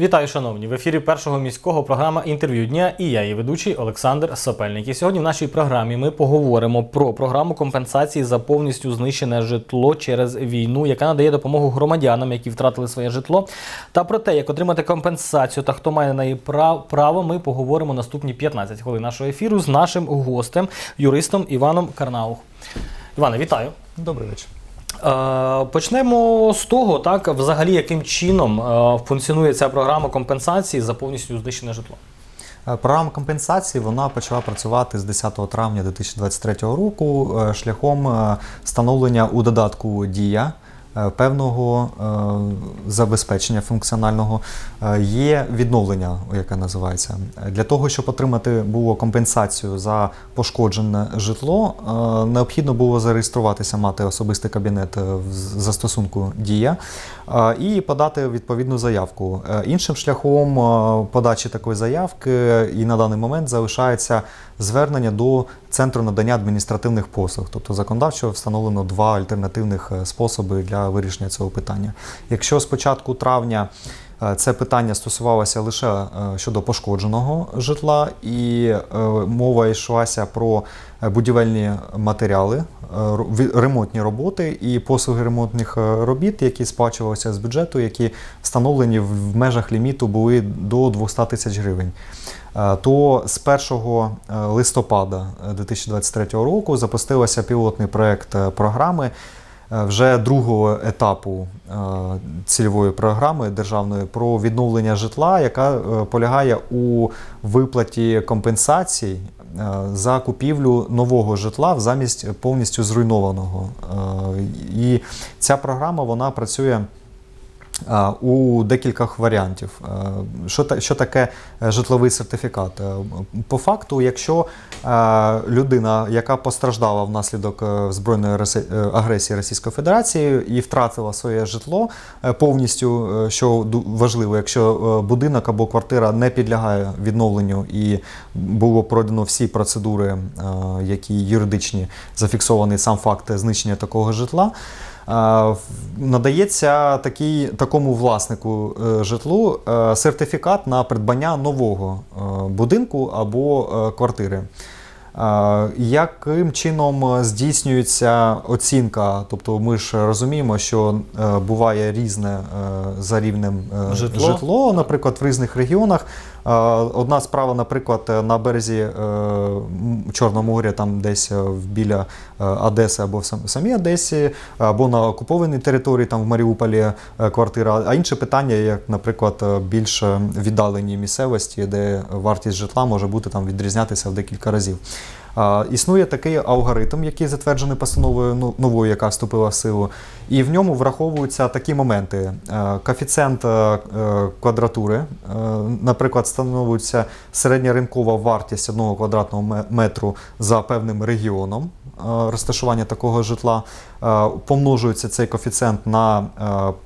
Вітаю, шановні! В ефірі першого міського програма інтерв'ю дня і я, її ведучий Олександр Сапельник. І сьогодні в нашій програмі ми поговоримо про програму компенсації за повністю знищене житло через війну, яка надає допомогу громадянам, які втратили своє житло. Та про те, як отримати компенсацію та хто має на неї право, ми поговоримо наступні 15 хвилин нашого ефіру з нашим гостем, юристом Іваном Карнаух. Іване, вітаю! Добрий вечір. Е, Почнемо з того, так взагалі яким чином е, функціонує ця програма компенсації за повністю знищене житло. Е, Програма компенсації вона почала працювати з 10 травня 2023 року шляхом встановлення у додатку Дія певного е, забезпечення функціонального Е, є відновлення, яке називається. Е, Для того, щоб отримати було компенсацію за пошкоджене житло, е, необхідно було зареєструватися, мати особистий кабінет е, в застосунку Дія е, і подати відповідну заявку. Е, Іншим шляхом е, подачі такої заявки і на даний момент залишається звернення до центру надання адміністративних послуг. Тобто законодавчо встановлено два альтернативних е, способи для вирішення цього питання. Якщо з початку травня е, це питання стосувалося лише е, щодо пошкодженого житла, і е, мова йшлася про будівельні матеріали, ремонтні роботи і послуги ремонтних робіт, які сплачувалися з бюджету, які встановлені в межах ліміту були до 200 тисяч гривень. То з 1 е, листопада е, 2023 року запустився пілотний проект програми вже другого етапу е, цільової програми державної про відновлення житла, яка е, полягає у виплаті компенсацій е, за купівлю нового житла замість повністю зруйнованого. Е, І ця програма вона працює. У декількох варіантів. Е, Що, що таке е, житловий сертифікат? Е, По факту, якщо людина, яка постраждала внаслідок збройної агресії Російської Федерації і втратила своє житло повністю, що важливо, якщо будинок або квартира не підлягає відновленню і було пройдено всі процедури, які юридичні, зафіксований сам факт знищення такого житла. Надається такий, такому власнику е, житлу е, сертифікат на придбання нового е, будинку або квартири. Яким чином здійснюється оцінка? Тобто ми ж розуміємо, що е, буває різне е, за рівнем е, Житло. житло, наприклад, в різних регіонах. Одна справа, наприклад, на березі Чорного моря, там десь біля Одеси або в сам- самій Одесі, або на окупованій території, там в Маріуполі квартира. А інше питання, як, наприклад, більш віддалені місцевості, де вартість житла може бути там відрізнятися в декілька разів. Існує такий алгоритм, який затверджений постановою ну, новою, яка вступила в силу, і в ньому враховуються такі моменти: Е, коефіцієнт е, е, квадратури, наприклад, встановлюється середня ринкова вартість одного квадратного метру за певним регіоном розташування такого житла. Помножується цей коефіцієнт на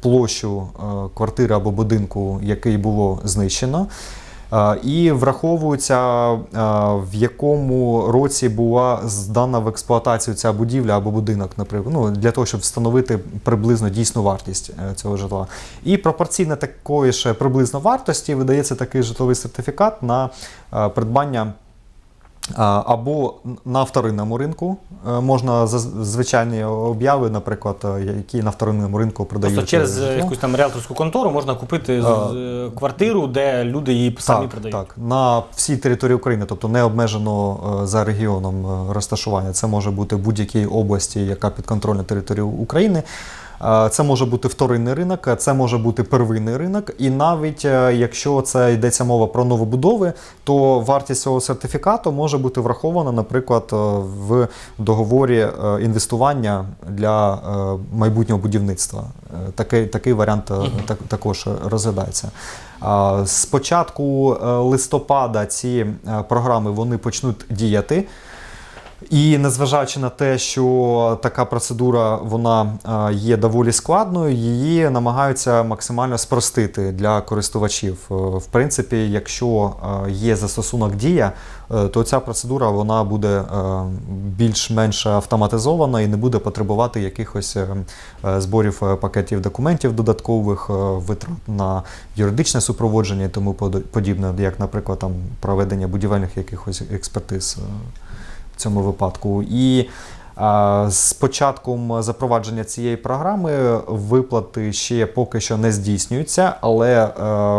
площу квартири або будинку, який було знищено. Е, І враховується, е, в якому році була здана в експлуатацію ця будівля або будинок, наприклад, ну, для того, щоб встановити приблизно дійсну вартість е, цього житла. І пропорційно такої ж приблизно вартості видається такий житловий сертифікат на придбання. Або на вторинному ринку е, можна звичайні обяви, наприклад, е, які на вторинному ринку продають. Просто через житло. е, якусь там ріалторську контору можна купити А. е, квартиру, де люди її самі так, продають. Так, на всій території України, тобто не обмежено е, за регіоном е, розташування. Це може бути в будь-якій області, яка підконтрольна території України. Е, Це може бути вторинний ринок, е, це може бути первинний ринок, і навіть е, якщо це йдеться мова про новобудови, то вартість цього сертифікату може бути врахована, наприклад, в договорі інвестування для майбутнього будівництва. Такий, такий варіант так- також розглядається. З початку листопада ці програми вони почнуть діяти. І незважаючи на те, що така процедура вона е, є доволі складною, її намагаються максимально спростити для користувачів. Е, В принципі, якщо е, є застосунок дія, то ця процедура вона буде більш-менш автоматизована і не буде потребувати якихось зборів пакетів документів додаткових, витрат на юридичне супроводження і тому подібне, як, наприклад, там проведення будівельних якихось експертиз в цьому випадку. І з початком запровадження цієї програми виплати ще поки що не здійснюються, але е,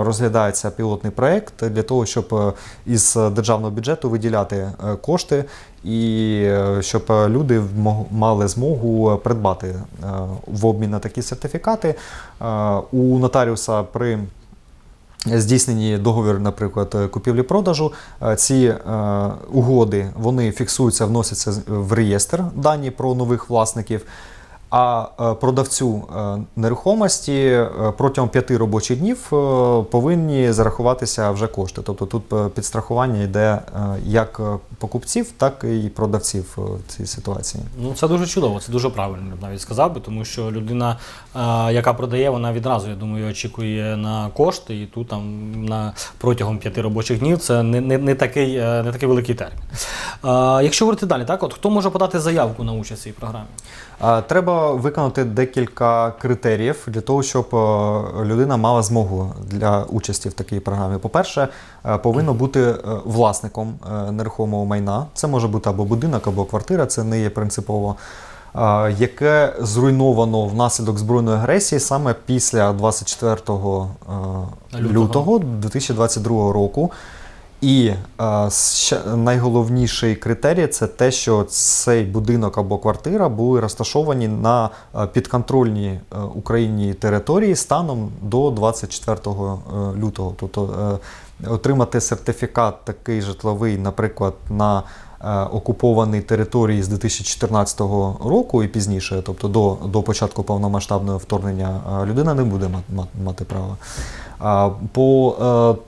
розглядається пілотний проект для того, щоб е, із державного бюджету виділяти е, кошти і щоб люди мали змогу придбати в обмін на такі сертифікати у нотаріуса при здійснені договір, наприклад, е, купівлі-продажу. е, Ці е, угоди вони фіксуються, вносяться в реєстр дані про нових власників. А е, продавцю е, нерухомості е, протягом п'яти робочих днів повинні зарахуватися вже кошти. Тобто тут підстрахування йде як покупців, так і продавців в цій ситуації. Ну, це дуже чудово, це дуже правильно, я б навіть сказав би, тому що людина, яка продає, вона відразу, я думаю, очікує на кошти, і тут там на протягом п'яти робочих днів це не, не, не, такий, не такий великий термін. Якщо говорити далі, так, от хто може подати заявку на участь в цій програмі? А, Треба виконати декілька критеріїв для того, щоб е, людина мала змогу для участі в такій програмі. По-перше, е, повинно бути е, власником нерухомого майна. Це може бути або будинок, або квартира, це не є принципово. Яке зруйновано внаслідок збройної агресії саме після 24 е, Лютого. лютого 2022 року. І е, найголовніший критерій це те, що цей будинок або квартира були розташовані на е, підконтрольній е, Україні території станом до 24 е, лютого. Тобто е, отримати сертифікат такий житловий, наприклад, на окупованій території з 2014 року і пізніше, тобто до, до початку повномасштабного вторгнення, е, людина не буде ма- ма- мати права. По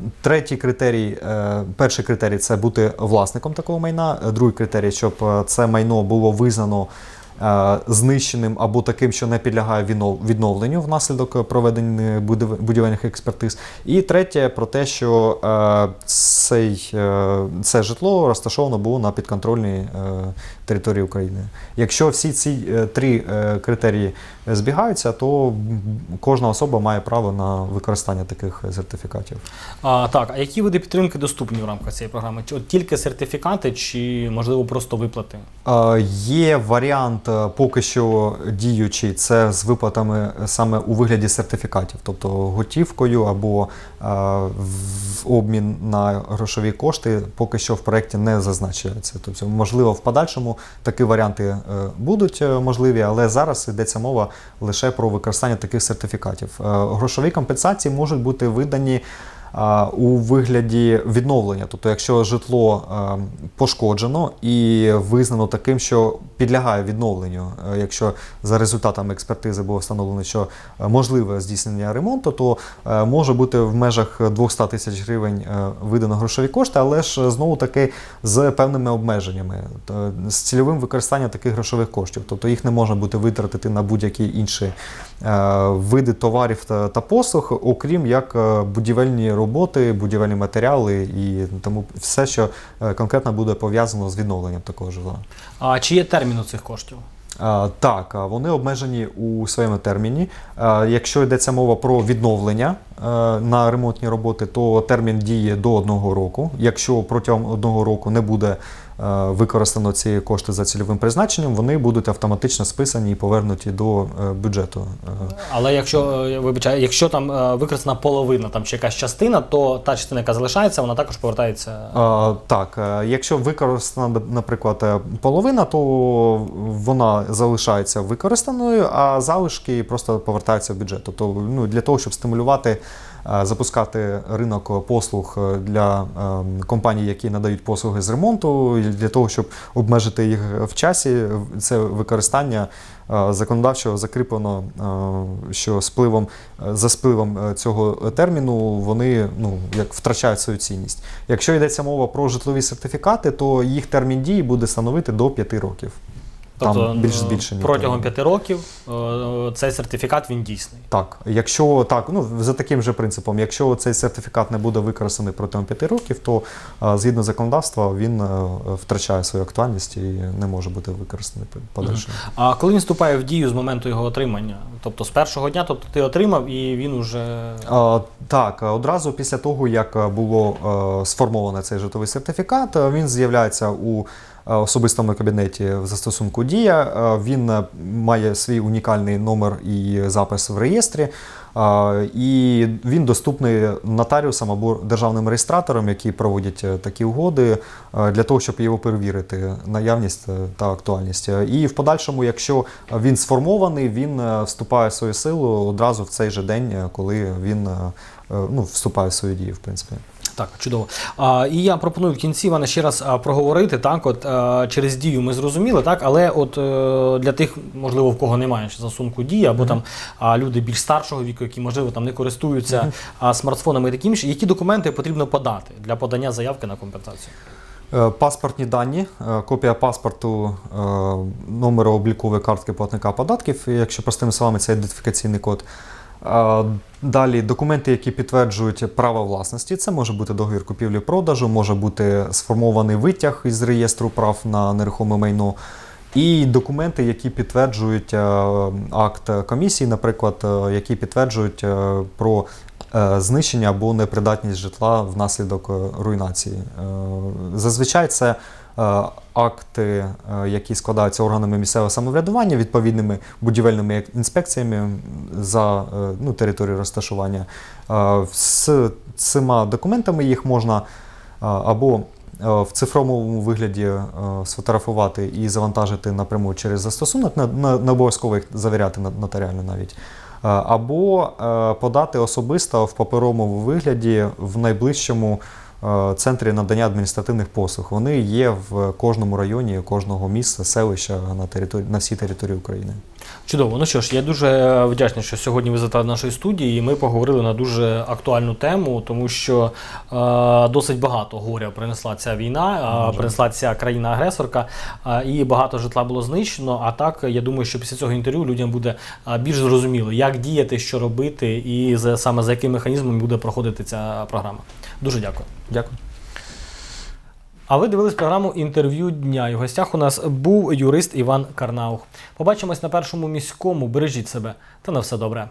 е, третій критерій, е, перший критерій це бути власником такого майна. Е, Другий критерій, щоб е, це майно було визнано е, знищеним або таким, що не підлягає віднов- відновленню внаслідок проведення будівельних експертиз. І третє про те, що е, цей, е, це житло розташовано було на підконтрольній е, території України. Якщо всі ці е, три е, критерії збігаються, то кожна особа має право на використання таких сертифікатів. А, так, а які види підтримки доступні в рамках цієї програми? Чи от тільки сертифікати, чи можливо просто виплати? Е, Є варіант е, поки що діючий, це з виплатами саме у вигляді сертифікатів, тобто готівкою або е, в обмін на грошові кошти, поки що в проєкті не зазначається. Тобто, можливо, в подальшому такі варіанти е, будуть е, можливі, але зараз йдеться мова лише про використання таких сертифікатів. Е, Грошові компенсації можуть бути видані у вигляді відновлення. Тобто, якщо житло пошкоджено і визнано таким, що підлягає відновленню, е, якщо за результатами експертизи було встановлено, що е, можливе здійснення ремонту, то е, може бути в межах 200 тисяч гривень е, видано грошові кошти, але ж знову таки з певними обмеженнями, з цільовим використанням таких грошових коштів. Тобто їх не можна буде витратити на будь-які інші е, види товарів та, та послуг, окрім як е, будівельні роботи, будівельні матеріали і тому все, що е, конкретно буде пов'язано з відновленням такого житла. А чи є термін у цих коштів? Так, вони обмежені у своєму терміні. Якщо йдеться мова про відновлення е, на ремонтні роботи, то термін діє до одного року. Якщо протягом одного року не буде е, використано ці кошти за цільовим призначенням, вони будуть автоматично списані і повернуті до е, бюджету. Е, Але якщо е, вибачаю, якщо там е, використана половина там чи якась частина, то та частина, яка залишається, вона також повертається. Так, е, якщо використана, наприклад, е, половина, то вона залишається використаною, а залишки просто повертаються в бюджет. Тобто, ну, для того, щоб стимулювати е, запускати ринок послуг е, для е, компаній, які надають послуги з ремонту, для того, щоб обмежити їх в часі. Це використання е, законодавчо закріплено, е, що спливом е, за спливом е, цього терміну вони ну як втрачають свою цінність. Якщо йдеться мова про житлові сертифікати, то їх термін дії буде становити до 5 років. Тобто Там більш е, збільшені протягом п'яти років е, цей сертифікат він дійсний. Так, якщо так, ну за таким же принципом, якщо цей сертифікат не буде використаний протягом 5 років, то згідно законодавства він е, втрачає свою актуальність і не може бути використаний подальше. А коли він вступає в дію з моменту його отримання? Тобто з першого дня, тобто ти отримав і він уже. А, так, одразу після того, як е, було е, сформовано цей житловий сертифікат, е, він з'являється у е, особистому кабінеті в застосунку Дія. Е, Він е, має свій унікальний номер і запис в реєстрі. е, І він доступний нотаріусам або державним реєстраторам, які проводять е, такі угоди, е, для того, щоб його перевірити наявність е, та актуальність. Е, І в подальшому, якщо він сформований, він е, вступає в свою силу одразу в цей же день, е, коли він е, е, ну, вступає в свою дію, в принципі. Так, чудово. А, і я пропоную в кінці Іване ще раз проговорити. Так, от а, через дію ми зрозуміли, так, але от е, для тих, можливо, в кого немає ще засунку дії, або там а, люди більш старшого віку, які можливо там не користуються а, смартфонами і таким інше, які документи потрібно подати для подання заявки на компенсацію? Е, Паспортні дані, е, копія паспорту, номеру облікової картки платника податків, якщо простими словами, це ідентифікаційний код. Далі документи, які підтверджують право власності. Це може бути договір купівлі-продажу, може бути сформований витяг із реєстру прав на нерухоме майно. І документи, які підтверджують е, акт комісії, наприклад, е, які підтверджують е, про знищення або непридатність житла внаслідок руйнації. Зазвичай це акти, е, які складаються органами місцевого самоврядування, відповідними будівельними інспекціями за е, ну, територією розташування. Е, З цими документами їх можна е, або е, в цифровому вигляді е, сфотографувати і завантажити напряму через застосунок, не, обов'язково їх завіряти нотаріально навіть. Е, Або е, подати особисто в паперовому вигляді в найближчому е, центрі надання адміністративних послуг. Вони є в кожному районі, кожного міста, селища на території на всій території України. Чудово. Ну що ж, я дуже вдячний, що сьогодні ви завітали нашої студії. і Ми поговорили на дуже актуальну тему, тому що е, досить багато горя принесла ця війна, е, принесла ця країна-агресорка, е, і багато житла було знищено. А так, я думаю, що після цього інтерв'ю людям буде е, більш зрозуміло, як діяти, що робити, і за, саме за яким механізмом буде проходити ця програма. Дуже дякую. Дякую. А ви дивились програму інтерв'ю дня. І в гостях у нас був юрист Іван Карнаух. Побачимось на першому міському. Бережіть себе та на все добре.